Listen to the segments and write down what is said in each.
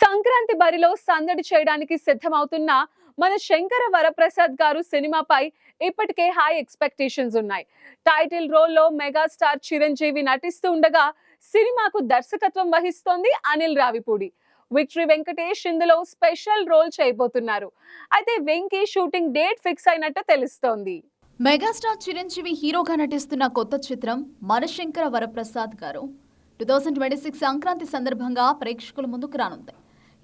సంక్రాంతి బరిలో సందడి చేయడానికి సిద్ధమవుతున్న మన శంకర వరప్రసాద్ గారు సినిమాపై ఇప్పటికే హై ఎక్స్పెక్టేషన్స్ ఉన్నాయి. టైటిల్ రోల్లో మెగాస్టార్ చిరంజీవి నటిస్తూ ఉండగా సినిమాకు దర్శకత్వం వహిస్తోంది అనిల్ రావిపూడి. విక్టరీ వెంకటేష్ ఇందులో స్పెషల్ రోల్ చేయబోతున్నారు. అయితే వెంకీ షూటింగ్ డేట్ ఫిక్స్ అయినట్టు తెలుస్తోంది. మెగాస్టార్ చిరంజీవి హీరోగా నటిస్తున్న కొత్త చిత్రం Manashankara Varaprasad garu. Two thousand twenty six Sankranti సందర్భంగా ప్రేక్షకుల ముందుకు రానుంది.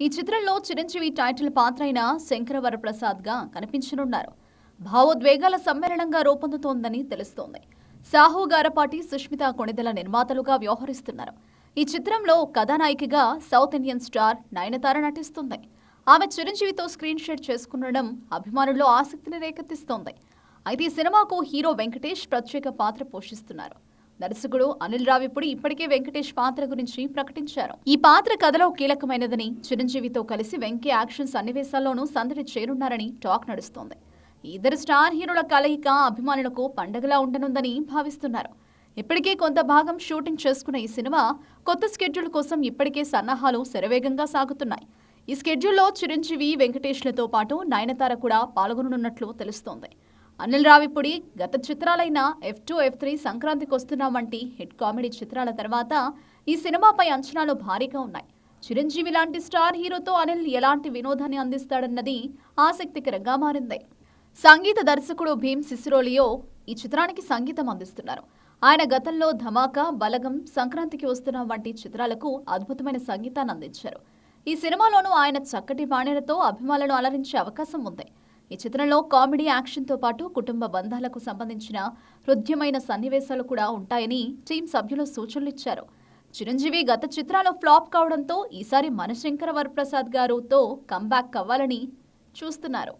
ఈ చిత్రంలో చిరంజీవి టైటిల్ పాత్ర అయిన శంకరవరప్రసాద్గా కనిపించనున్నారు. భావోద్వేగాల సమ్మేళనంగా రూపొందుతోందని తెలుస్తోంది. సాహు గారపాటి సుష్మిత కొణిదల నిర్మాతలుగా వ్యవహరిస్తున్నారు. ఈ చిత్రంలో కథానాయికగా సౌత్ ఇండియన్ స్టార్ నయనతార నటిస్తుంది. ఆమె చిరంజీవితో స్క్రీన్ షేర్ చేసుకుండడం అభిమానుల్లో ఆసక్తిని రేకెత్తిస్తోంది. అయితే ఈ సినిమాకు హీరో వెంకటేష్ ప్రత్యేక పాత్ర పోషిస్తున్నారు. దర్శకుడు అనిల్ రావిపుడి ఇప్పటికే వెంకటేష్ పాత్ర గురించి ప్రకటించారు. ఈ పాత్ర కథలో కీలకమైనదని చిరంజీవితో కలిసి వెంకీ యాక్షన్ సన్నివేశాల్లోనూ సందడి చేరున్నారని టాక్ నడుస్తోంది. ఇద్దరు స్టార్ హీరోల కలయిక అభిమానులకు పండగలా ఉండనుందని భావిస్తున్నారు. ఇప్పటికే కొంత భాగం షూటింగ్ చేసుకున్న ఈ సినిమా కొత్త స్కెడ్యూల్ కోసం ఇప్పటికే సన్నాహాలు శరవేగంగా సాగుతున్నాయి. ఈ స్కెడ్యూల్లో చిరంజీవి వెంకటేష్లతో పాటు నయనతార కూడా పాల్గొననున్నట్లు తెలుస్తోంది. అనిల్ రావిపూడి గత చిత్రాలైన ఎఫ్ టూ ఎఫ్ త్రీ సంక్రాంతికి వస్తున్న వంటి హిట్ కామెడీ చిత్రాల తర్వాత ఈ సినిమాపై అంచనాలు భారీగా ఉన్నాయి. చిరంజీవి లాంటి స్టార్ హీరోతో అనిల్ ఎలాంటి వినోదాన్ని అందిస్తాడన్నది ఆసక్తికరంగా మారింది. సంగీత దర్శకుడు భీమ్ సిసిరోలియో ఈ చిత్రానికి సంగీతం అందిస్తున్నారు. ఆయన గతంలో ధమాకా బలగం సంక్రాంతికి వస్తున్న వంటి చిత్రాలకు అద్భుతమైన సంగీతాన్ని అందించారు. ఈ సినిమాలోనూ ఆయన చక్కటి బాణీలతో అభిమానులను అలరించే అవకాశం ఉంది. ఈ చిత్రంలో కామెడీ యాక్షన్తో పాటు కుటుంబ బంధాలకు సంబంధించిన హృద్యమైన సన్నివేశాలు కూడా ఉంటాయని టీం సభ్యులు సూచనలు ఇచ్చారు. చిరంజీవి గత చిత్రాలు ఫ్లాప్ కావడంతో ఈసారి మనశంకర వరప్రసాద్ గారుతో కంబ్యాక్ అవ్వాలని చూస్తున్నారు.